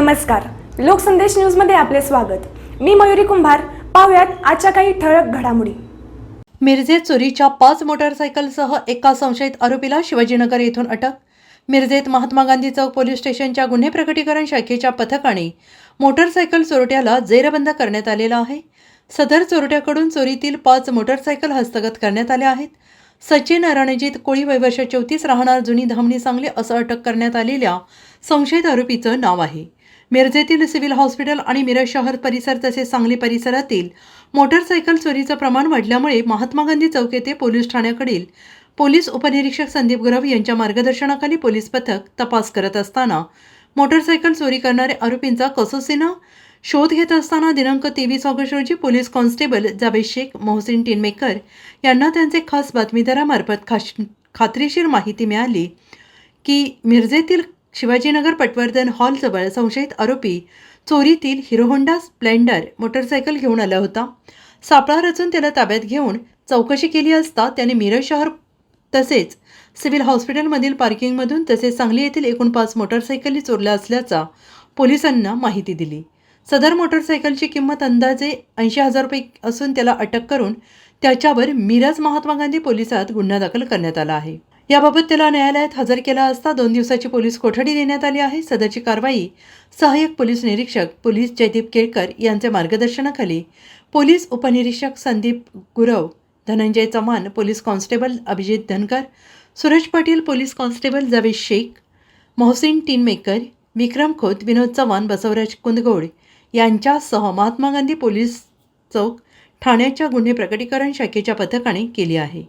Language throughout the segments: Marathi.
नमस्कार. लोकसंदेश न्यूजमध्ये आपले स्वागत. मी मयुरी कुंभार. पाहुयात आजच्या काही ठळक घडामोडी. मिरजेत चोरीच्या पाच मोटारसायकलसह एका संशयित आरोपीला शिवाजीनगर येथून अटक. मिरजेत महात्मा गांधी चौक पोलीस स्टेशनच्या गुन्हे प्रकटीकरण शाखेच्या पथकाने मोटारसायकल चोरट्याला जेरबंद करण्यात आलेला आहे. सदर चोरट्याकडून चोरीतील पाच मोटारसायकल हस्तगत करण्यात आल्या आहेत. सचिन रणजित कोळी वैवर्ष चौतीस राहणार जुनी धामणी सांगली असं अटक करण्यात आलेल्या संशयित आरोपीचं नाव आहे. मिरजेतील सिव्हिल हॉस्पिटल आणि मिरज शहर परिसर तसेच सांगली परिसरातील मोटारसायकल चोरीचं प्रमाण वाढल्यामुळे महात्मा गांधी चौक येथे पोलीस ठाण्याकडील पोलीस उपनिरीक्षक संदीप गुरव यांच्या मार्गदर्शनाखाली पोलीस पथक तपास करत असताना मोटारसायकल चोरी करणाऱ्या आरोपींचा कसोसीनं शोध घेत असताना दिनांक तेवीस ऑगस्ट रोजी पोलीस कॉन्स्टेबल जावेद शेख मोहसिन टिनमेकर यांना त्यांचे खास बातमीदारामार्फत खाश खात्रीशीर माहिती मिळाली की मिरजेतील शिवाजीनगर पटवर्धन हॉलजवळ संशयित आरोपी चोरीतील हिरोहोंडा स्प्लेंडर मोटरसायकल घेऊन आला होता. सापळा रचून त्याला ताब्यात घेऊन चौकशी केली असता त्याने मिरज शहर तसेच सिव्हिल हॉस्पिटलमधील पार्किंगमधून तसेच सांगली येथील एकूण पाच मोटरसायकली चोरल्या असल्याचा पोलिसांना माहिती दिली. सदर मोटरसायकलची किंमत अंदाजे ऐंशी हजार रुपये असून त्याला अटक करून त्याच्यावर मिरज महात्मा गांधी पोलिसात गुन्हा दाखल करण्यात आला आहे. याबाबत त्याला न्यायालयात हजर केला असता दोन दिवसाची पोलीस कोठडी देण्यात आली आहे. सदरची कारवाई सहाय्यक पोलीस निरीक्षक पोलीस जयदीप केळकर यांच्या मार्गदर्शनाखाली. पोलीस उपनिरीक्षक Sandeep Gurav Dhananjay Chavan police constable Abhijit Dhankar Suraj Patil police constable Javed Shaikh Mohsin Tinmaker Vikram Khot Vinod Chavan Basavaraj Kundgod यांच्यासह महात्मा गांधी पोलीस चौक ठाण्याच्या गुन्हे प्रकटीकरण शाखेच्या पथकाने केली आहे.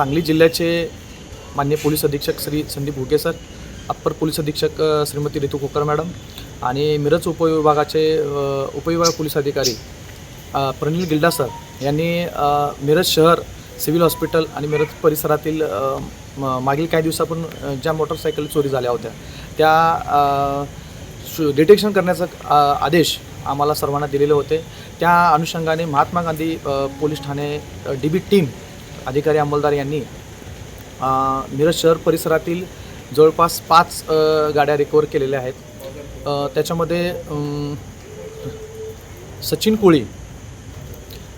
सांगली जिल्ह्याचे मान्य पोलीस अधीक्षक Shri Sandeep Bhuke sir upper police अधीक्षक श्रीमती रितू कोकर मॅडम आणि मिरज उपविभागाचे उपविभाग पोलीस अधिकारी प्रनिल गिल्डा सर यांनी मिरज शहर सिव्हिल हॉस्पिटल आणि मिरज परिसरातील म- मागील काही दिवसापूर्वी ज्या मोटरसायकल चोरी झाल्या होत्या त्या डिटेक्शन करण्याचा आदेश आम्हाला सर्वांना दिलेले होते. त्या अनुषंगाने महात्मा गांधी पोलीस ठाणे डी बी टीम अधिकारी अंमलदार यांनी मिरज शहर परिसरातील जवळपास पाच गाड्या रिकवर केलेल्या आहेत. त्याच्यामध्ये सचिन कोळी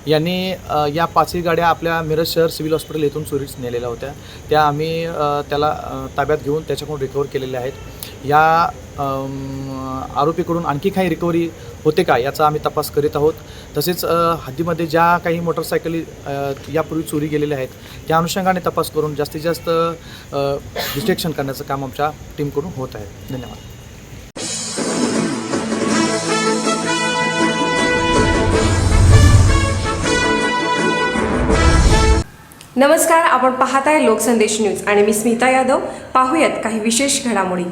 यांनी या पाचही गाड्या आपल्या मिरज शहर सिव्हिल हॉस्पिटल येथून चोरीस नेलेल्या होत्या. त्या आम्ही त्याला ताब्यात घेऊन त्याच्याकडून रिकवर केलेल्या आहेत. या आरोपीकडून आणखी काही रिकव्हरी होते का याचा आम्ही तपास करीत आहोत. तसेच हद्दीमध्ये ज्या काही मोटरसायकली यापूर्वी चोरी गेलेल्या आहेत त्या अनुषंगाने तपास करून जास्तीत जास्त डिटेक्शन करण्याचं काम आमच्या टीमकडून होत आहे. धन्यवाद. नमस्कार आपण पाहत आहे लोकसंदेश न्यूज आणि मी स्मिता यादव. पाहूयात काही विशेष घडामोडी.